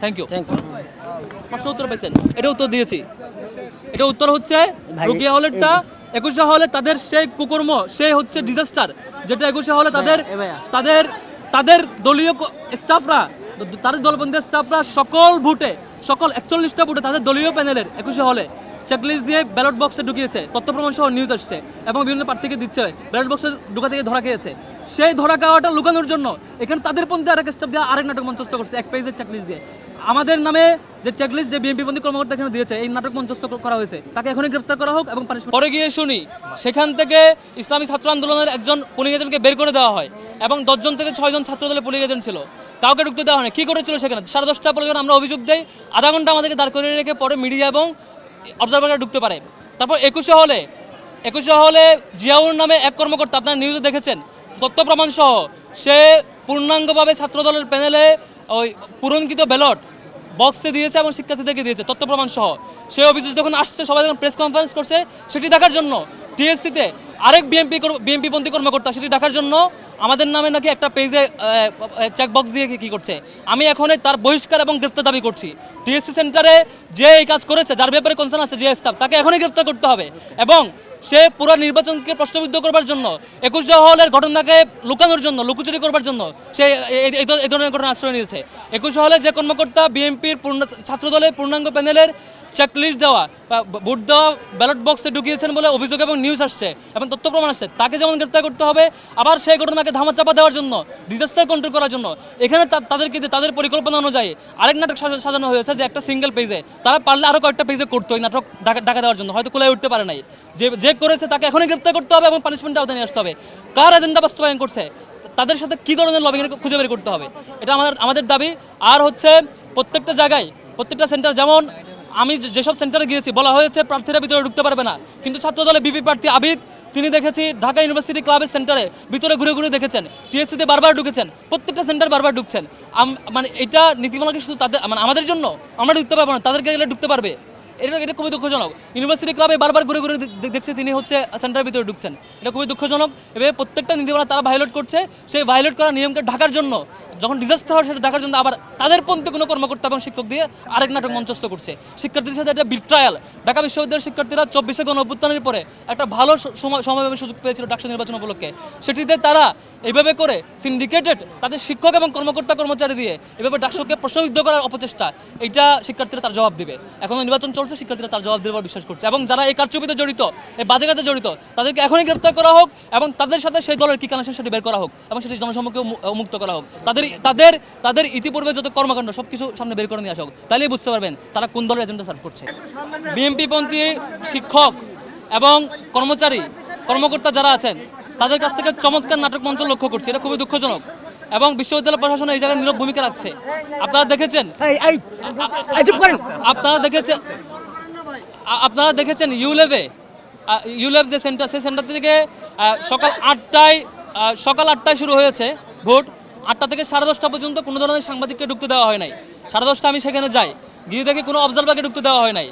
Thank you thank you প্রশ্ন উত্তর পেয়েছেন। এটা উত্তর দিয়েছি। এটা উত্তর হচ্ছে হলেরটা একুশে হলে তাদের সেই কুকর্ম সেই হচ্ছে ডিজাস্টার যেটা একুশে হলে তাদের তাদের তাদের দলীয় স্টাফরা তাদের স্টাফরা সকল ভোটে সকল একচল্লিশটা ভোটে তাদের দলীয় প্যানেলের একুশে হলে চেকলিস্ট দিয়ে ব্যালট বক্সে ঢুকিয়েছে। তথ্য প্রমাণ সহ নিউজ আসছে এবং বিভিন্ন প্রার্থীকে দিচ্ছে। ব্যালট বক্সে ঢুকা থেকে ধরা খেয়েছে। সেই ধরা খাওয়াটা লুকানোর জন্য এখানে তাদের পন্থী আরেক স্টাফ দিয়ে আরেক নাটক মঞ্চস্থ করছে এক পেজের চেকলিস্ট দিয়ে। আমাদের নামে যে চেকলিস্ট যে বিএনপি বন্দী কর্মকর্তা এখানে দিয়েছে, এই নাটক মঞ্চস্থ করা হয়েছে, তাকে এখনই গ্রেফতার করা হোক এবং পরে গিয়ে শুনি, সেখান থেকে ইসলামী ছাত্র আন্দোলনের একজন পুলিশ এজেন্টকে বের করে দেওয়া হয় এবং দশজন থেকে ছয়জন ছাত্র দলের পুলিশ এজেন্ট ছিল। কাউকে ঢুকতে দেওয়া হয়নি। কী করেছিল সেখানে? সাড়ে দশটা পরে যখন আমরা অভিযোগ দেই, আধা ঘণ্টা আমাদেরকে দাঁড় করিয়ে রেখে পরে মিডিয়া এবং অবজারভাররা ঢুকতে পারে। তারপর একুশে হলে একুশে হলে জিয়াউর নামে এক কর্মকর্তা, আপনারা নিউজে দেখেছেন, তথ্য প্রমাণ সহ সে পূর্ণাঙ্গভাবে ছাত্রদলের প্যানেলে ওই পূরণকৃত ব্যালট বক্সে দিয়েছে এবং শিক্ষার্থীদেরকে দিয়েছে, তথ্য প্রমাণ সহ। সেই অভিযোগ যখন আসছে, সবাই যখন প্রেস কনফারেন্স করছে, সেটি দেখার জন্য টিএসসিতে আরেক বিএমপি বিএমপি পন্থী কর্মকর্তা, সেটি দেখার জন্য আমাদের নামে নাকি একটা পেজে চেকবক্স দিয়ে কি করছে। আমি এখন তার বহিষ্কার এবং গ্রেফতার দাবি করছি। টিএসসি সেন্টারে যে এই কাজ করেছে, যার ব্যাপারে কনসার্ন আছে, যে স্টাফ তাকে এখনই গ্রেফতার করতে হবে। এবং সে পুরো নির্বাচনকে প্রশ্নবিদ্ধ করবার জন্য, একুশ হলের ঘটনাকে লুকানোর জন্য, লুকোচুরি করবার জন্য সে এই- ধরনের ঘটনা আশ্রয় নিয়েছে। একুশ হলে যে কর্মকর্তা বিএনপির পূর্ণ ছাত্রদলের পূর্ণাঙ্গ প্যানেলের চেকলিস্ট দেওয়া ভোট দেওয়া ব্যালট বক্সে ঢুকিয়েছেন বলে অভিযোগ এবং নিউজ আসছে এবং তথ্য প্রমাণ আসছে, তাকে যেমন গ্রেপ্তার করতে হবে, আবার সেই ঘটনাকে ধামাচাপা দেওয়ার জন্য ডিজাস্টার কন্ট্রোল করার জন্য, এখানে তাদেরকে তাদের পরিকল্পনা অনুযায়ী আরেক নাটক সাজানো হয়েছে যে একটা সিঙ্গেল পেজে তারা পারলে আরও কয়েকটা পেজে করতো এই নাটক ঢাকা দেওয়ার জন্য, হয়তো কোলায় উঠতে পারে নাই। যে যে করেছে তাকে এখনই গ্রেপ্তার করতে হবে এবং পানিশমেন্ট আওতায় নিয়ে আসতে হবে। কার এজেন্ডা বাস্তবায়ন করছে? তাদের সাথে কি ধরনের লবিং খুঁজে বের করতে হবে? এটা আমাদের আমাদের দাবি। আর হচ্ছে প্রত্যেকটা জায়গায়, প্রত্যেকটা সেন্টার যেমন আমি যেসব সেন্টারে গিয়েছি, বলা হয়েছে প্রার্থীরা ভিতরে ঢুকতে পারবে না। কিন্তু ছাত্র দলে বিপি প্রার্থী আবিদ, তিনি দেখেছি ঢাকা ইউনিভার্সিটি ক্লাবের সেন্টারে ভিতরে ঘুরে ঘুরে দেখেছেন। টিএসসিতে বারবার ঢুকেছেন। প্রত্যেকটা সেন্টার বারবার ঢুকছেন। মানে এটা নীতিমালা কি শুধু তাদের মানে আমাদের জন্য আমরা ঢুকতে পারব না, তাদেরকে গেলে ঢুকতে পারবে। এটা এটা খুবই দুঃখজনক। ইউনিভার্সিটি ক্লাবে বারবার ঘুরে ঘুরে দেখছে তিনি হচ্ছে সেন্টারের ভিতরে ঢুকছেন। এটা খুবই দুঃখজনক। এভাবে প্রত্যেকটা নীতিমালা তারা ভায়োলেট করছে। সেই ভায়োলেট করা নিয়মকে ঢাকার জন্য, যখন ডিজাস্টার হয় সেটা দেখার জন্য আবার তাদের পন্থী কোনো কর্মকর্তা এবং শিক্ষক দিয়ে আরেক নাটক মঞ্চস্থ করছে। শিক্ষার্থীদের সাথে একটা বিট্রায়াল ঢাকা বিশ্ববিদ্যালয়ের শিক্ষার্থীরা চব্বিশে গণ অভ্যুত্থানের পরে একটা ভালো সময় সময়ের সুযোগ পেয়েছিল ডাকসু নির্বাচন উপলক্ষে। সেটিতে তারা এইভাবে করে সিন্ডিকেটেড তাদের শিক্ষক এবং কর্মকর্তা কর্মচারী দিয়ে এভাবে ডাকসুকে প্রশ্নবিদ্ধ করার অপচেষ্টা, এইটা শিক্ষার্থীরা তার জবাব দিবে। এখন নির্বাচন চলছে। শিক্ষার্থীরা তার জবাব দেবার বিশ্বাস করছে এবং যারা এই কারচুপিতে জড়িত এই বাজে কাজে জড়িত তাদেরকে এখনই গ্রেফতার করা হোক এবং তাদের সাথে সেই দলের কি কানেকশন সেটি বের করা হোক এবং সেটি জনসম্মুখে মুক্ত করা হোক। তাদের তাদের তাদের ইতিপূর্বে যত কর্মকাণ্ড সব কিছু সামনে বের করে নিয়ে আসা হোক। তাহলেই বুঝতে পারবেন তারা কোন দলের এজেন্ডা সার্ভ করছে। বিএনপিপন্থী শিক্ষক এবং কর্মচারী কর্মকর্তা যারা আছেন তাদের কাছ থেকে চমৎকার নাটক মঞ্চ লক্ষ্য করছি। এটা খুবই দুঃখজনক এবং বিশ্ববিদ্যালয় প্রশাসন এই জায়গায় নীরব ভূমিকা রাখছে। আপনারা দেখেছেন? আপনারা দেখেছেন? আপনারা দেখেছেন ইউলেভে ইউলেভ যে সেন্টার সেই সেন্টার থেকে সকাল আটটায় সকাল আটটায় শুরু হয়েছে ভোট। আটটা থেকে সাড়ে দশটা পর্যন্ত কোনো ধরনের সাংবাদিককে ঢুকতে দেওয়া হয় নাই। সাড়ে দশটা আমি সেখানে যাই। গিয়ে দেখি কোনো অবজারভারকে ঢুকতে দেওয়া হয় নাই।